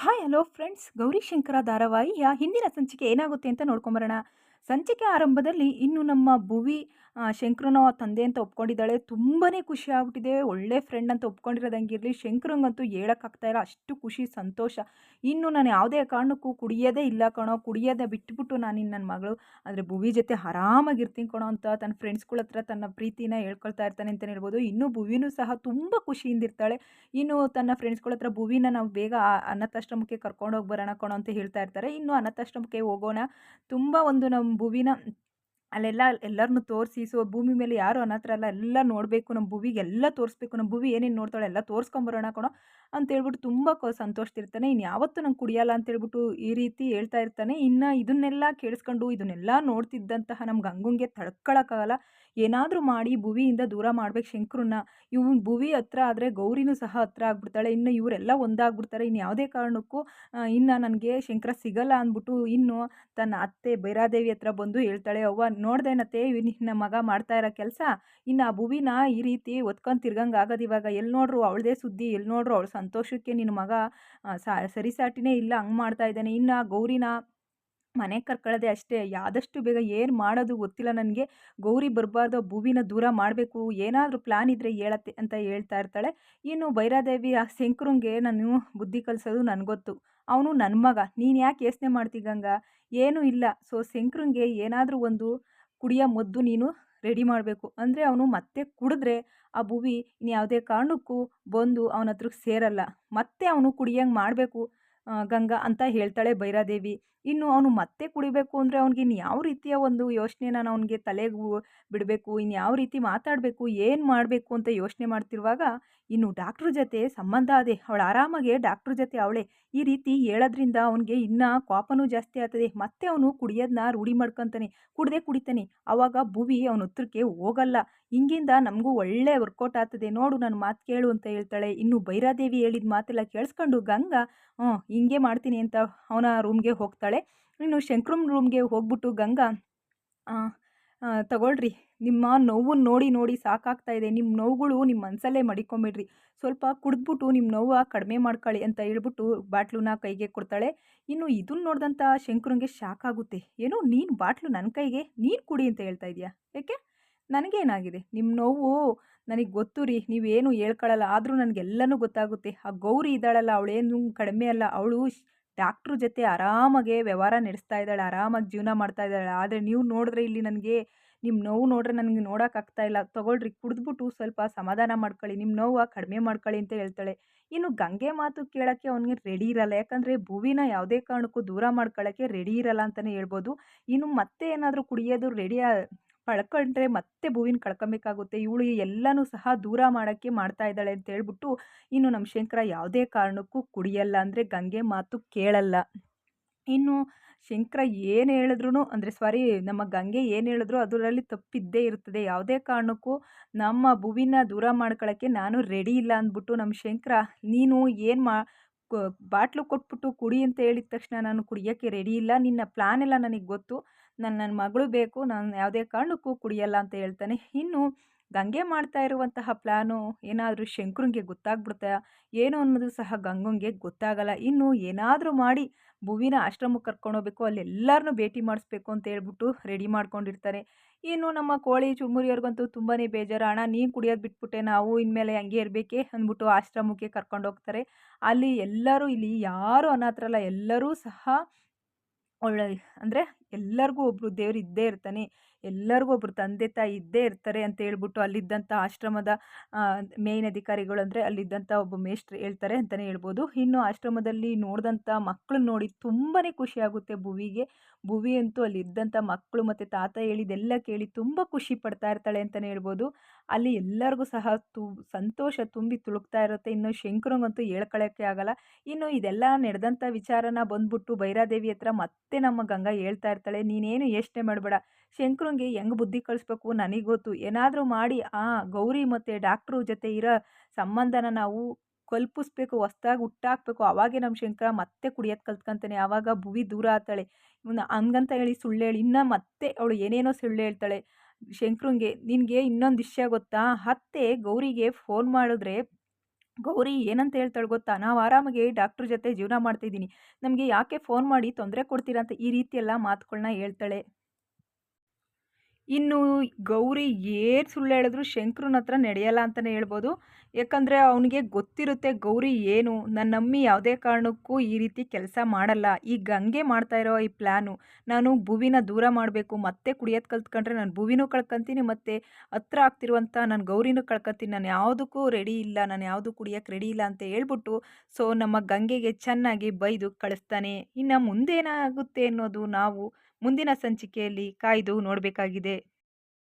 Hi hello friends Gaurishankar ಧಾರಾವಾಹಿಯ ಹಿಂದಿನ ಸಂಚಿಕೆ ಏನಾಗುತ್ತೆ ಅಂತ ನೋಡ್ಕೊಂಬರೋಣ. ಸಂಚಿಕೆ ಆರಂಭದಲ್ಲಿ ಇನ್ನು ನಮ್ಮ ಭುವಿ ಶಂಕರನ ತಂದೆ ಅಂತ ಒಪ್ಕೊಂಡಿದ್ದಾಳೆ. ತುಂಬಾ ಖುಷಿ ಆಗ್ಬಿಟ್ಟಿದೆ. ಒಳ್ಳೆ ಫ್ರೆಂಡ್ ಅಂತ ಒಪ್ಕೊಂಡಿರೋದಂಗಿರಲಿ ಶಂಕರಂಗಂತೂ ಹೇಳೋಕ್ಕಾಗ್ತಾ ಇಲ್ಲ. ಅಷ್ಟು ಖುಷಿ, ಸಂತೋಷ. ಇನ್ನು ನಾನು ಯಾವುದೇ ಕಾರಣಕ್ಕೂ ಕುಡಿಯೋದೇ ಇಲ್ಲ ಕಣೋ. ಕುಡಿಯೋದೇ ಬಿಟ್ಬಿಟ್ಟು ನಾನು ಇನ್ನು ನನ್ನ ಮಗಳು. ಅಂದರೆ ಭುವಿ ಜೊತೆ ಆರಾಮಾಗಿರ್ತೀನಿ ಕಣೋ ಅಂತ ತನ್ನ ಫ್ರೆಂಡ್ಸ್ಗಳ ಹತ್ರ ತನ್ನ ಪ್ರೀತಿನ ಹೇಳ್ಕೊಳ್ತಾ ಇರ್ತಾನೆ ಅಂತಲೇ ಹೇಳ್ಬೋದು. ಇನ್ನು ಭುವಿನೂ ಸಹ ತುಂಬ ಖುಷಿಯಿಂದ ಇರ್ತಾಳೆ. ಇನ್ನು ತನ್ನ ಫ್ರೆಂಡ್ಸ್ಗಳ ಹತ್ರ ಭುವಿನ ನಾವು ಬೇಗ ಅನಾಥಾಶ್ರಮಕ್ಕೆ ಕರ್ಕೊಂಡೋಗಿ ಬರೋಣ ಕಣೋ ಅಂತ ಹೇಳ್ತಾ ಇರ್ತಾರೆ. ಇನ್ನು ಅನಾಥಾಶ್ರಮಕ್ಕೆ ಹೋಗೋಣ. ತುಂಬ ಒಂದು ನಮ್ಮ ಭುವಿನ ಅಲ್ಲೆಲ್ಲ ಎಲ್ಲರನ್ನೂ ತೋರಿಸಿ, ಸೊ ಭೂಮಿ ಮೇಲೆ ಯಾರು ಅನಾಥರಲ್ಲ ಎಲ್ಲ ನೋಡಬೇಕು ನಮ್ಮ ಭೂವಿಗೆ, ಎಲ್ಲ ತೋರಿಸ್ಬೇಕು. ನಮ್ಮ ಭೂವಿ ಏನೇನು ನೋಡ್ತಾಳೆ ಎಲ್ಲ ತೋರಿಸ್ಕೊಂಬರೋಣ ಕಣೋ ಅಂತೇಳ್ಬಿಟ್ಟು ತುಂಬ ಸಂತೋಷದಿರ್ತಾನೆ ಇನ್ನು ಯಾವತ್ತೂ ನಂಗೆ ಕುಡಿಯಲ್ಲ ಅಂತೇಳ್ಬಿಟ್ಟು ಈ ರೀತಿ ಹೇಳ್ತಾ ಇರ್ತಾನೆ. ಇನ್ನು ಇದನ್ನೆಲ್ಲ ಕೇಳಿಸ್ಕೊಂಡು, ಇದನ್ನೆಲ್ಲ ನೋಡ್ತಿದ್ದಂತಹ ನಮ್ಮ ಗಂಗುಂಗೆ ತಡ್ಕೊಳಕ್ಕಾಗಲ್ಲ. ಏನಾದರೂ ಮಾಡಿ ಭುವಿಯಿಂದ ದೂರ ಮಾಡ್ಬೇಕು ಶಂಕ್ರನ್ನ. ಇವನು ಭುವಿ ಹತ್ರ ಆದರೆ ಗೌರಿನೂ ಸಹ ಹತ್ರ ಆಗ್ಬಿಡ್ತಾಳೆ. ಇನ್ನು ಇವರೆಲ್ಲ ಒಂದಾಗ್ಬಿಡ್ತಾರೆ. ಇನ್ನು ಯಾವುದೇ ಕಾರಣಕ್ಕೂ ಇನ್ನು ನನಗೆ ಶಂಕರ ಸಿಗಲ್ಲ ಅಂದ್ಬಿಟ್ಟು ಇನ್ನು ತನ್ನ ಅತ್ತೆ ಬೈರಾದೇವಿ ಹತ್ರ ಬಂದು ಹೇಳ್ತಾಳೆ, ಅವ್ವ ನೋಡ್ದೇನತ್ತೆ ನಿನ್ನ ಮಗ ಮಾಡ್ತಾ ಇರೋ ಕೆಲಸ. ಇನ್ನು ಆ ಭುವಿನ ಈ ರೀತಿ ಒತ್ಕೊಂಡು ತಿರ್ಗಂಗೆ ಆಗೋದು ಇವಾಗ. ಎಲ್ಲಿ ನೋಡ್ರು ಅವಳದೇ ಸುದ್ದಿ ಎಲ್ಲಿ ನೋಡ್ರು ಅವಳ ಸಂತೋಷಕ್ಕೆ ನಿನ್ನ ಮಗ ಸರಿಸಾಟಿನೇ ಇಲ್ಲ, ಹಂಗೆ ಮಾಡ್ತಾ ಇದ್ದಾನೆ. ಇನ್ನು ಗೌರಿನ ಮನೆಗೆ ಕರ್ಕೊಳ್ಳೋದೆ ಅಷ್ಟೇ ಆದಷ್ಟು ಬೇಗ ಏನು ಮಾಡೋದು ಗೊತ್ತಿಲ್ಲ ನನಗೆ. ಗೌರಿ ಬರಬಾರ್ದು, ಭೂವಿನ ದೂರ ಮಾಡಬೇಕು, ಏನಾದರೂ ಪ್ಲ್ಯಾನ್ ಇದ್ದರೆ ಹೇಳತ್ತೆ ಅಂತ ಹೇಳ್ತಾ ಇರ್ತಾಳೆ. ಇನ್ನು ಭೈರಾದೇವಿ ಆ ಶಂಕರಂಗೆ ನಾನು ಬುದ್ಧಿ ಕಲಿಸೋದು ನನಗೊತ್ತು ಅವನು ನನ್ನ ಮಗ, ನೀನು ಯಾಕೆ ಯೋಚನೆ ಮಾಡ್ತಿ ಗಂಗಾ? ಏನೂ ಇಲ್ಲ. ಸೊ ಶಂಕರಂಗೆ ಏನಾದರೂ ಒಂದು ಕುಡಿಯೋ ಮದ್ದು ನೀನು ರೆಡಿ ಮಾಡಬೇಕು. ಅಂದರೆ ಅವನು ಮತ್ತೆ ಕುಡಿದ್ರೆ ಆ ಭುವಿ ಇನ್ಯಾವುದೇ ಕಾರಣಕ್ಕೂ ಬಂದು ಅವನ ಹತ್ರಕ್ಕೆ ಸೇರಲ್ಲ. ಮತ್ತೆ ಅವನು ಕುಡಿಯಂಗೆ ಮಾಡಬೇಕು. ಗಂಗಾ ಅಂತ ಹೇಳ್ತಾಳೆ ಭೈರಾದೇವಿ ಇನ್ನು ಅವನು ಮತ್ತೆ ಕುಡಿಬೇಕು ಅಂದರೆ ಅವನಿಗೆ ಇನ್ನು ಯಾವ ರೀತಿಯ ಒಂದು ಯೋಚನೆನ ನಾನು ಅವನಿಗೆ ತಲೆಗೆ ಬಿಡಬೇಕು ಇನ್ನು ಯಾವ ರೀತಿ ಮಾತಾಡಬೇಕು, ಏನು ಮಾಡಬೇಕು ಅಂತ ಯೋಚನೆ ಮಾಡ್ತಿರುವಾಗ, ಇನ್ನು ಡಾಕ್ಟ್ರ್ ಜೊತೆ ಸಂಬಂಧ ಅದೇ, ಅವಳು ಆರಾಮಾಗೆ ಡಾಕ್ಟ್ರ್ ಜೊತೆ ಅವಳೆ. ಈ ರೀತಿ ಹೇಳೋದ್ರಿಂದ ಅವನಿಗೆ ಇನ್ನೂ ಕೋಪನೂ ಜಾಸ್ತಿ ಆಗ್ತದೆ. ಮತ್ತೆ ಅವನು ಕುಡಿಯೋದನ್ನ ರೂಢಿ ಮಾಡ್ಕೊತಾನೆ. ಕುಡ್ದೇ ಕುಡಿತಾನೆ. ಆವಾಗ ಭುವಿ ಅವನ ಉತ್ತರಕ್ಕೆ ಹೋಗಲ್ಲ. ಹಿಂಗಿಂದ ನಮಗೂ ಒಳ್ಳೆ ವರ್ಕೌಟ್ ಆಗ್ತದೆ. ನೋಡು ನನ್ನ ಮಾತು ಕೇಳು ಅಂತ ಹೇಳ್ತಾಳೆ. ಇನ್ನು ಭೈರಾದೇವಿ ಹೇಳಿದ ಮಾತೆಲ್ಲ ಕೇಳಿಸ್ಕೊಂಡು ಗಂಗಾ ಹ್ಞೂ ಹಿಂಗೆ ಮಾಡ್ತೀನಿ ಅಂತ ಅವನ ರೂಮ್ಗೆ ಹೋಗ್ತಾಳೆ. ಇನ್ನು ಶಂಕ್ರಮ್ ರೂಮ್ಗೆ ಹೋಗ್ಬಿಟ್ಟು ಗಂಗಾ ತಗೊಳ್ರಿ, ನಿಮ್ಮ ನೋವು ನೋಡಿ ನೋಡಿ ಸಾಕಾಗ್ತಾ ಇದೆ. ನಿಮ್ಮ ನೋವುಗಳು ನಿಮ್ಮ ಮನಸ್ಸಲ್ಲೇ ಮಡಿಕೊಂಬಿಡ್ರಿ. ಸ್ವಲ್ಪ ಕುಡಿದ್ಬಿಟ್ಟು ನಿಮ್ಮ ನೋವು ಕಡಿಮೆ ಮಾಡ್ಕೊಳ್ಳಿ ಅಂತ ಹೇಳ್ಬಿಟ್ಟು ಬಾಟ್ಲನ್ನ ಕೈಗೆ ಕೊಡ್ತಾಳೆ. ಇನ್ನು ಇದನ್ನ ನೋಡಿದಂಥ ಶಂಕ್ರಂಗೆ ಶಾಕ್ ಆಗುತ್ತೆ. ಏನು, ನೀನು ಬಾಟ್ಲು ನನ್ನ ಕೈಗೆ, ನೀನು ಕುಡಿ ಅಂತ ಹೇಳ್ತಾ ಇದೆಯಾ? ಯಾಕೆ? ನನಗೇನಾಗಿದೆ? ನಿಮ್ಮ ನೋವು ನನಗೆ ಗೊತ್ತು ರೀ ನೀವೇನು ಹೇಳ್ಕೊಳ್ಳಲ್ಲ ಆದರೂ ನನಗೆಲ್ಲನೂ ಗೊತ್ತಾಗುತ್ತೆ. ಆ ಗೌರಿ ಇದ್ದಾಳಲ್ಲ ಅವಳೇನು ಕಡಿಮೆ ಅಲ್ಲ, ಅವಳು ಡಾಕ್ಟ್ರ್ ಜೊತೆ ಆರಾಮಾಗೆ ವ್ಯವಹಾರ ನಡೆಸ್ತಾ ಇದ್ದಾಳೆ, ಆರಾಮಾಗಿ ಜೀವನ ಮಾಡ್ತಾ ಇದ್ದಾಳೆ. ಆದರೆ ನೀವು ನೋಡಿದ್ರೆ ಇಲ್ಲಿ ನನಗೆ ನಿಮ್ಮ ನೋವು ನೋಡ್ರೆ ನನಗೆ ನೋಡೋಕ್ಕಾಗ್ತಾ ಇಲ್ಲ. ತೊಗೊಳ್ರಿ, ಕುಡಿದ್ಬಿಟ್ಟು ಸ್ವಲ್ಪ ಸಮಾಧಾನ ಮಾಡ್ಕೊಳ್ಳಿ ನಿಮ್ಮ ನೋವು ಕಡಿಮೆ ಮಾಡ್ಕೊಳ್ಳಿ ಅಂತ ಹೇಳ್ತಾಳೆ. ಇನ್ನು ಗಂಗೆ ಮಾತು ಕೇಳೋಕ್ಕೆ ಅವನಿಗೆ ರೆಡಿ ಇರಲ್ಲ. ಯಾಕಂದರೆ ಭುವಿನ ಯಾವುದೇ ಕಾರಣಕ್ಕೂ ದೂರ ಮಾಡ್ಕೊಳ್ಳೋಕ್ಕೆ ರೆಡಿ ಇರಲ್ಲ ಅಂತಲೇ ಹೇಳ್ಬೋದು. ಇನ್ನು ಮತ್ತೆ ಏನಾದರೂ ಕುಡಿಯೋದು ರೆಡಿ ಕಳ್ಕೊಂಡ್ರೆ ಮತ್ತೆ ಭೂವಿನ ಕಳ್ಕೊಬೇಕಾಗುತ್ತೆ. ಇವಳು ಎಲ್ಲನೂ ಸಹ ದೂರ ಮಾಡೋಕ್ಕೆ ಮಾಡ್ತಾ ಇದ್ದಾಳೆ ಅಂತ ಹೇಳ್ಬಿಟ್ಟು ಇನ್ನು ನಮ್ಮ ಶಂಕರ ಯಾವುದೇ ಕಾರಣಕ್ಕೂ ಕುಡಿಯಲ್ಲ ಅಂದರೆ ಗಂಗೆ ಮಾತು ಕೇಳಲ್ಲ. ಇನ್ನು ಶಂಕರ ಏನು ಹೇಳಿದ್ರು ಅಂದರೆ ಸಾರಿ ನಮ್ಮ ಗಂಗೆ ಏನು ಹೇಳಿದ್ರು ಅದರಲ್ಲಿ ತಪ್ಪಿದ್ದೇ ಇರ್ತದೆ. ಯಾವುದೇ ಕಾರಣಕ್ಕೂ ನಮ್ಮ ಭುವಿನ ದೂರ ಮಾಡ್ಕೊಳ್ಳೋಕ್ಕೆ ನಾನು ರೆಡಿ ಇಲ್ಲ ಅಂದ್ಬಿಟ್ಟು ನಮ್ಮ ಶಂಕರ ನೀನು ಏನು ಮಾ ಬಾಟ್ಲು ಕೊಟ್ಬಿಟ್ಟು ಕುಡಿ ಅಂತ ಹೇಳಿದ ತಕ್ಷಣ ನಾನು ಕುಡಿಯೋಕ್ಕೆ ರೆಡಿ ಇಲ್ಲ. ನಿನ್ನ ಪ್ಲ್ಯಾನ್ ಎಲ್ಲ ನನಗೆ ಗೊತ್ತು. ನನ್ನ ನನ್ನ ಮಗಳು ಬೇಕು. ನಾನು ಯಾವುದೇ ಕಾರಣಕ್ಕೂ ಕುಡಿಯಲ್ಲ ಅಂತ ಹೇಳ್ತಾನೆ. ಇನ್ನು ಗಂಗೆ ಮಾಡ್ತಾ ಇರುವಂತಹ ಪ್ಲ್ಯಾನು ಏನಾದರೂ ಶಂಕ್ರಂಗೆ ಗೊತ್ತಾಗ್ಬಿಡುತ್ತೆ ಏನು ಅನ್ನೋದು ಸಹ ಗಂಗಂಗೆ ಗೊತ್ತಾಗಲ್ಲ. ಇನ್ನು ಏನಾದರೂ ಮಾಡಿ ಭುವಿನ ಆಶ್ರಮಕ್ಕೆ ಕರ್ಕೊಂಡೋಗ್ಬೇಕು ಅಲ್ಲಿ ಎಲ್ಲರನ್ನೂ ಭೇಟಿ ಮಾಡಿಸ್ಬೇಕು ಅಂತ ಹೇಳ್ಬಿಟ್ಟು ರೆಡಿ ಮಾಡ್ಕೊಂಡಿರ್ತಾರೆ. ಇನ್ನು ನಮ್ಮ ಕೋಳಿ ಚುರ್ಮುರಿಯವ್ರಿಗಂತೂ ತುಂಬಾ ಬೇಜಾರು. ಅಣ್ಣ, ನೀನು ಕುಡಿಯೋದು ಬಿಟ್ಬಿಟ್ಟೆ. ನಾವು ಇನ್ಮೇಲೆ ಹಂಗೆ ಇರಬೇಕೆ? ಅಂದ್ಬಿಟ್ಟು ಆಶ್ರಮಕ್ಕೆ ಕರ್ಕೊಂಡೋಗ್ತಾರೆ ಅಲ್ಲಿ ಎಲ್ಲರೂ, ಇಲ್ಲಿ ಯಾರು ಅನಾಥರಲ್ಲ ಎಲ್ಲರೂ ಸಹ ಒಳ್ಳೆ, ಅಂದರೆ ಎಲ್ಲರಿಗೂ ಒಬ್ಬರು ದೇವರು ಇದ್ದೇ ಇರ್ತಾನೆ. ಎಲ್ಲರಿಗೂ ಒಬ್ಬರು ತಂದೆ ತಾಯಿ ಇದ್ದೇ ಇರ್ತಾರೆ ಅಂತ ಹೇಳ್ಬಿಟ್ಟು ಅಲ್ಲಿದ್ದಂಥ ಆಶ್ರಮದ ಮೇಯ್ನ್ ಅಧಿಕಾರಿಗಳು ಅಂದರೆ ಅಲ್ಲಿದ್ದಂಥ ಒಬ್ಬ ಮೇಷ್ಟ್ರು ಹೇಳ್ತಾರೆ ಅಂತಲೇ ಹೇಳ್ಬೋದು. ಇನ್ನು ಆಶ್ರಮದಲ್ಲಿ ನೋಡಿದಂಥ ಮಕ್ಕಳು ನೋಡಿ ತುಂಬಾ ಖುಷಿಯಾಗುತ್ತೆ ಭುವಿಗೆ. ಭುವಿ ಅಂತೂ ಅಲ್ಲಿದ್ದಂಥ ಮಕ್ಕಳು ಮತ್ತು ತಾತ ಹೇಳಿದೆಲ್ಲ ಕೇಳಿ ತುಂಬ ಖುಷಿ ಪಡ್ತಾ ಇರ್ತಾಳೆ ಅಂತಲೇ ಹೇಳ್ಬೋದು. ಅಲ್ಲಿ ಎಲ್ಲರಿಗೂ ಸಹ ತು, ಸಂತೋಷ ತುಂಬಿ ತುಳುಕ್ತಾ ಇರುತ್ತೆ. ಇನ್ನು ಶಂಕರಂಗಂತೂ ಹೇಳ್ಕೊಳ್ಳೋಕ್ಕೆ ಆಗಲ್ಲ. ಇನ್ನು ಇದೆಲ್ಲ ನಡೆದಂಥ ವಿಚಾರನ ಬಂದ್ಬಿಟ್ಟು ಭೈರಾದೇವಿ ಹತ್ರ ಮತ್ತೆ ನಮ್ಮ ಗಂಗಾ ಹೇಳ್ತಾ ಇರ್ತಾಳೆ, ನೀನೇನು ಯೋಚನೆ ಮಾಡಬೇಡ. ಶಂಕರಂಗೆ ಹೆಂಗೆ ಬುದ್ಧಿ ಕಳಿಸ್ಬೇಕು ನನಗೆ ಗೊತ್ತು. ಏನಾದರೂ ಮಾಡಿ, ಆ ಗೌರಿ ಮತ್ತು ಡಾಕ್ಟ್ರು ಜೊತೆ ಇರೋ ಸಂಬಂಧನ ನಾವು ಕಲ್ಪಿಸ್ಬೇಕು, ಹೊಸ್ದಾಗಿ ಹುಟ್ಟಾಕ್ಬೇಕು. ಅವಾಗೇ ನಮ್ಮ ಶಂಕರ ಮತ್ತೆ ಕುಡಿಯೋದು ಕಲ್ತ್ಕೊಂತಾನೆ. ಆವಾಗ ಭುವಿ ದೂರ ಆತಾಳೆ. ಇವನು ಹಂಗಂತ ಹೇಳಿ ಸುಳ್ಳು ಹೇಳಿ, ಇನ್ನೂ ಮತ್ತೆ ಅವಳು ಏನೇನೋ ಸುಳ್ಳು ಹೇಳ್ತಾಳೆ. ಶಂಕ್ರಂಗೆ, ನಿನಗೆ ಇನ್ನೊಂದು ವಿಷಯ ಗೊತ್ತಾ? ಅತ್ತೆ ಗೌರಿಗೆ ಫೋನ್ ಮಾಡಿದ್ರೆ, ಗೌರಿ ಏನಂತ ಹೇಳ್ತಾಳೆ ಗೊತ್ತಾ? ನಾವು ಆರಾಮಾಗಿ ಡಾಕ್ಟ್ರ್ ಜೊತೆ ಜೀವನ ಮಾಡ್ತಿದ್ದೀನಿ. ನಮಗೆ ಯಾಕೆ ಫೋನ್ ಮಾಡಿ ತೊಂದರೆ ಕೊಡ್ತೀರಾ ಅಂತ ಈ ರೀತಿಯೆಲ್ಲ ಮಾತುಗಳನ್ನ ಮಾತುಗಳ್ನ ಹೇಳ್ತಾಳೆ. ಇನ್ನು ಗೌರಿ ಏನು ಸುಳ್ಳು ಹೇಳಿದ್ರು ಶಂಕ್ರನ ಹತ್ರ ನಡೆಯಲ್ಲ ಅಂತಲೇ ಹೇಳ್ಬೋದು. ಯಾಕಂದರೆ ಅವನಿಗೆ ಗೊತ್ತಿರುತ್ತೆ ಗೌರಿ ಏನು ನನ್ನ ನಮ್ಮಿ ಯಾವುದೇ ಕಾರಣಕ್ಕೂ ಈ ರೀತಿ ಕೆಲಸ ಮಾಡಲ್ಲ. ಈ ಗಂಗೆ ಮಾಡ್ತಾ ಇರೋ ಈ ಪ್ಲ್ಯಾನು ನಾನು ಭುವಿನ ದೂರ ಮಾಡಬೇಕು, ಮತ್ತೆ ಕುಡಿಯೋದು ಕಲ್ತ್ಕೊಂಡ್ರೆ ನಾನು ಭುವಿನೂ ಕಳ್ಕೊತೀನಿ, ಮತ್ತು ಹತ್ರ ಆಗ್ತಿರುವಂಥ ನಾನು ಗೌರಿನೂ ಕಳ್ಕೊತೀನಿ, ನಾನು ಯಾವುದಕ್ಕೂ ರೆಡಿ ಇಲ್ಲ, ನಾನು ಯಾವುದು ಕುಡಿಯೋಕ್ಕೆ ರೆಡಿ ಇಲ್ಲ ಅಂತ ಹೇಳ್ಬಿಟ್ಟು ಸೊ ನಮ್ಮ ಗಂಗೆಗೆ ಚೆನ್ನಾಗಿ ಬೈದು ಕಳಿಸ್ತಾನೆ. ಇನ್ನು ಮುಂದೇನಾಗುತ್ತೆ ಅನ್ನೋದು ನಾವು ಮುಂದಿನ ಸಂಚಿಕೆಯಲ್ಲಿ ಕಾಯ್ದು ನೋಡಬೇಕಾಗಿದೆ.